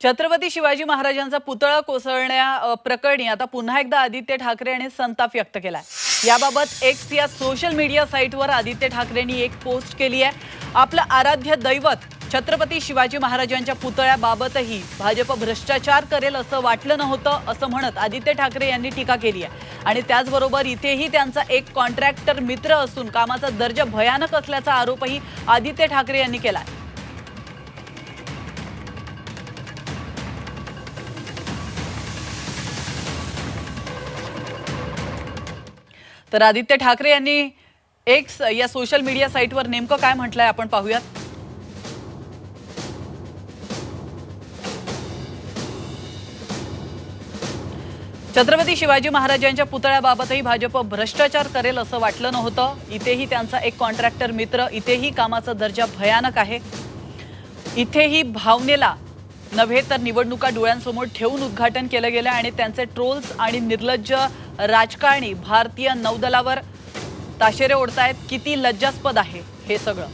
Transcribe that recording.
छत्रपती शिवाजी महाराजांचा पुतळा कोसळण्या प्रकरणी आता पुन्हा एकदा आदित्य ठाकरे यांनी संताप व्यक्त केलाय. याबाबत एक्स या सोशल मीडिया साईटवर आदित्य ठाकरेंनी एक पोस्ट केली आहे आपलं आराध्य दैवत छत्रपती शिवाजी महाराजांच्या पुतळ्याबाबतही भाजप भ्रष्टाचार करेल असं वाटलं नव्हतं असं म्हणत आदित्य ठाकरे यांनी टीका केली आहे आणि त्याचबरोबर इथेही त्यांचा एक कॉन्ट्रॅक्टर मित्र असून कामाचा दर्जा भयानक असल्याचा आरोपही आदित्य ठाकरे यांनी केला आहे तर आदित्य ठाकरे यांनी एक्स या सोशल मीडिया साईटवर नेमकं काय म्हटलंय आपण पाहूयात. छत्रपती शिवाजी महाराजांच्या पुतळ्याबाबतही भाजप भ्रष्टाचार करेल असं वाटलं नव्हतं. इथेही त्यांचा एक कॉन्ट्रॅक्टर मित्र इथेही कामाचा दर्जा भयानक आहे. इथेही भावनेला नव्हे तर निवडणुका डोळ्यांसमोर ठेवून उद्घाटन केलं गेलं आणि त्यांचे ट्रोल्स आणि निर्लज्ज राजकारणी भारतीय नौदलावर ताशेरे ओढतायत. किती लज्जास्पद आहे हे सगळं.